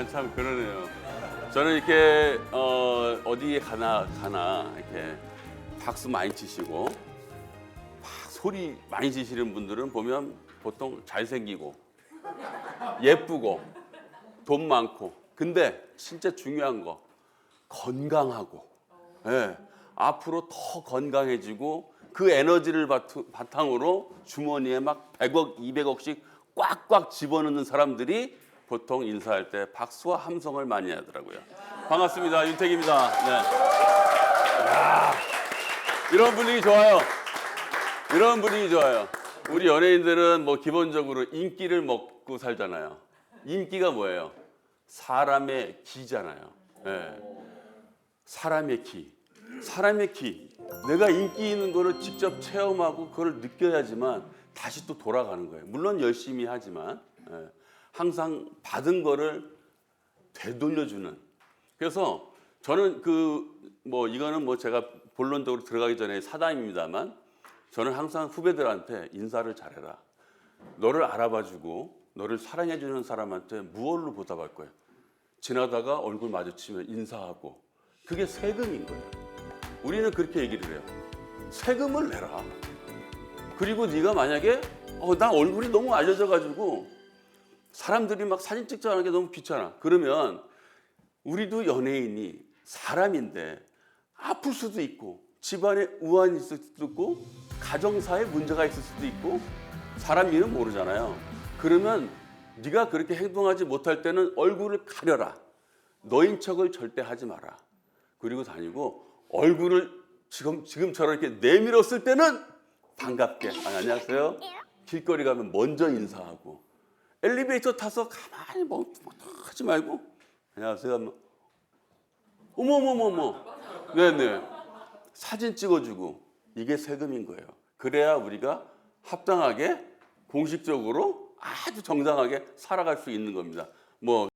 보니까 참 그러네요. 저는 이렇게 어, 어디에 가나 가나 이렇게 박수 많이 치시고 막 소리 많이 지시는 분들은 보면 보통 잘생기고 예쁘고 돈 많고 근데 진짜 중요한 거 건강하고 예, 앞으로 더 건강해지고 그 에너지를 바탕으로 주머니에 막 100억, 200억씩 꽉꽉 집어넣는 사람들이 보통 인사할 때 박수와 함성을 많이 하더라고요. 반갑습니다. 윤택입니다. 네. 야, 이런 분위기 좋아요. 이런 분위기 좋아요. 우리 연예인들은 뭐 기본적으로 인기를 먹고 살잖아요. 인기가 뭐예요? 사람의 기잖아요. 예. 사람의 기. 사람의 기. 내가 인기 있는 거를 직접 체험하고 그걸 느껴야지만 다시 또 돌아가는 거예요. 물론 열심히 하지만 예. 항상 받은 거를 되돌려주는. 그래서 저는 그 뭐 이거는 뭐 제가 본론적으로 들어가기 전에 사담입니다만 저는 항상 후배들한테 인사를 잘해라. 너를 알아봐주고 너를 사랑해주는 사람한테 무얼로 보답할 거예요. 지나다가 얼굴 마주치면 인사하고 그게 세금인 거예요. 우리는 그렇게 얘기를 해요. 세금을 내라. 그리고 네가 만약에 어, 나 얼굴이 너무 알려져 가지고 사람들이 막 사진 찍자는 게 너무 귀찮아. 그러면 우리도 연예인이 사람인데 아플 수도 있고 집안에 우환이 있을 수도 있고 가정사에 문제가 있을 수도 있고 사람 일은 모르잖아요. 그러면 네가 그렇게 행동하지 못할 때는 얼굴을 가려라. 너인 척을 절대 하지 마라. 그리고 다니고 얼굴을 지금 지금처럼 이렇게 내밀었을 때는 반갑게 아, 안녕하세요. 길거리 가면 먼저 인사하고 엘리베이터 타서 가만히 뭐, 뭐 하지 말고 안녕하세요. 하면 어머머머머 네네 사진 찍어주고 이게 세금인 거예요. 그래야 우리가 합당하게 공식적으로 아주 정당하게 살아갈 수 있는 겁니다. 뭐